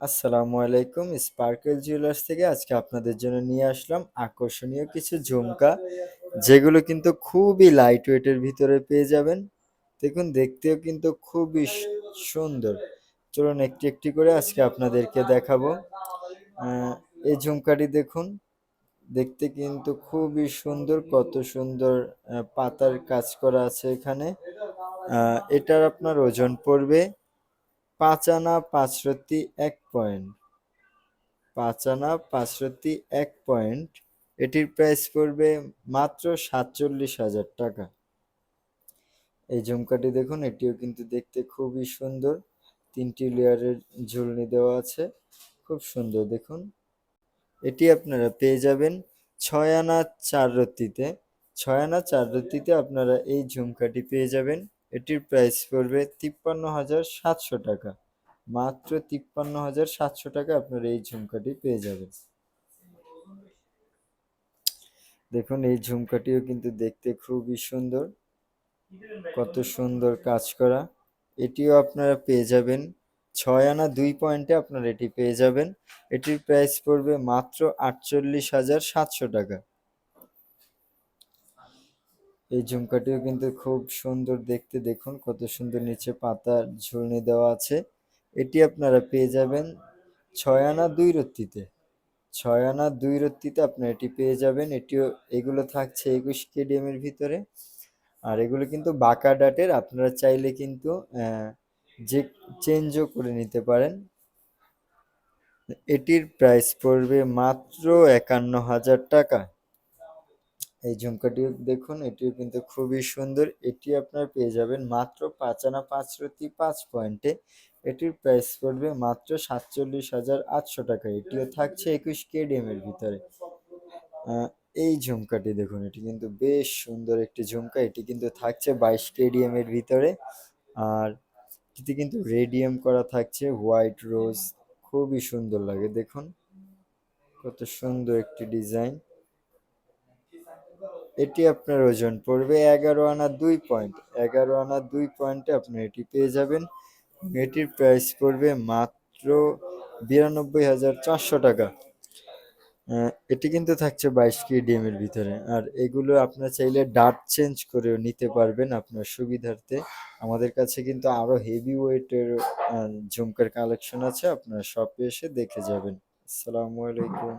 আসসালামু আলাইকুম। Sparkle jewellers থেকে আজকে আপনাদের জন্য নিয়ে আসলাম আকর্ষণীয় কিছু ঝুমকা, যেগুলো কিন্তু খুবই লাইট ওয়েটের ভিতরে পেয়ে যাবেন। দেখুন, দেখতেও কিন্তু খুবই সুন্দর। চলুন একটি একটি করে আজকে আপনাদেরকে দেখাবো। এই ঝুমকাটি দেখুন, দেখতে কিন্তু খুবই সুন্দর, কত সুন্দর পাতার কাজ করা আছে এখানে। এটার আপনার ওজন পড়বে পাঁচ আনা এক পয়েন্ট। পাঁচ আনা এক পয়েন্ট, এটির প্রাইস পড়বে মাত্র সাতচল্লিশ হাজার টাকা। এই ঝুমকাটি দেখুন, এটিও কিন্তু দেখতে খুবই সুন্দর। তিনটি লেয়ারের ঝুলনি দেওয়া আছে, খুব সুন্দর দেখুন। এটি আপনারা পেয়ে যাবেন ছয় আনা চার রত্তিতে। ছয় আনা চার রত্তিতে আপনারা এই ঝুমকাটি পেয়ে যাবেন। এটির প্রাইস পড়বে তিপ্পান্ন হাজার সাতশো টাকা। মাত্র তিপ্পান্ন হাজার সাতশো টাকা আপনারা এই ঝুমকাটি পেয়ে যাবেন। দেখুন, এই ঝুমকাটিও কিন্তু দেখতে খুবই সুন্দর। কত সুন্দর কাজ করা। এটিও আপনারা পেয়ে যাবেন। ছয় আনা দুই পয়েন্টে আপনারা এটি পেয়ে যাবেন। এটির প্রাইস পড়বে মাত্র আটচল্লিশ হাজার সাতশো টাকা। এই ঝুমকাটিও কিন্তু খুব সুন্দর দেখতে। দেখুন কত সুন্দর নিচে পাতার ঝুলনি দেওয়া আছে। এটি আপনারা পেয়ে যাবেন ছয় আনা দুই রত্তিতে। ছয় আনা দুই রত্তিতে আপনারা এটি পেয়ে যাবেন। এটিও, এগুলো থাকছে একুশ কেডিএমের ভিতরে। আর এগুলো কিন্তু বাঁকা ডাটের, আপনারা চাইলে কিন্তু যে, চেঞ্জও করে নিতে পারেন। এটির প্রাইস পড়বে মাত্র একান্ন হাজার টাকা। এই ঝুমকাটিও দেখুন, এটিও কিন্তু খুবই সুন্দর। এটি আপনার পেয়ে যাবেন মাত্র পাঁচ আনা পাঁচ রতি পাঁচ পয়েন্টে এটির প্রাইস পড়বে মাত্র সাতচল্লিশ হাজার আটশো টাকা। এটিও থাকছে একুশ কেডিএম এর ভিতরে। এই ঝুমকাটি দেখুন, এটি কিন্তু বেশ সুন্দর একটি ঝুমকা। এটি কিন্তু থাকছে বাইশ কেডিএম এর ভিতরে। আর এটিতে কিন্তু রেডিয়াম করা থাকছে হোয়াইট রোজ খুবই সুন্দর লাগে, দেখুন। কত সুন্দর একটি ডিজাইন এটি আপনার ওজন পড়বে এগারো আনা দুই পয়েন্ট এগারো আনা দুই পয়েন্টে আপনি এটি পেয়ে যাবেন। এটির প্রাইস পড়বে মাত্র বিরানব্বই হাজার চারশো টাকা। এটি কিন্তু থাকছে বাইশ কেডিএম এর ভিতরে। আর এগুলো আপনার চাইলে ডাট চেঞ্জ করেও নিতে পারবেন আপনার সুবিধার্থে। আমাদের কাছে কিন্তু আরও হেভি ওয়েটের ঝুমকার কালেকশন আছে। আপনার শপে এসে দেখে যাবেন। আসসালামু আলাইকুম।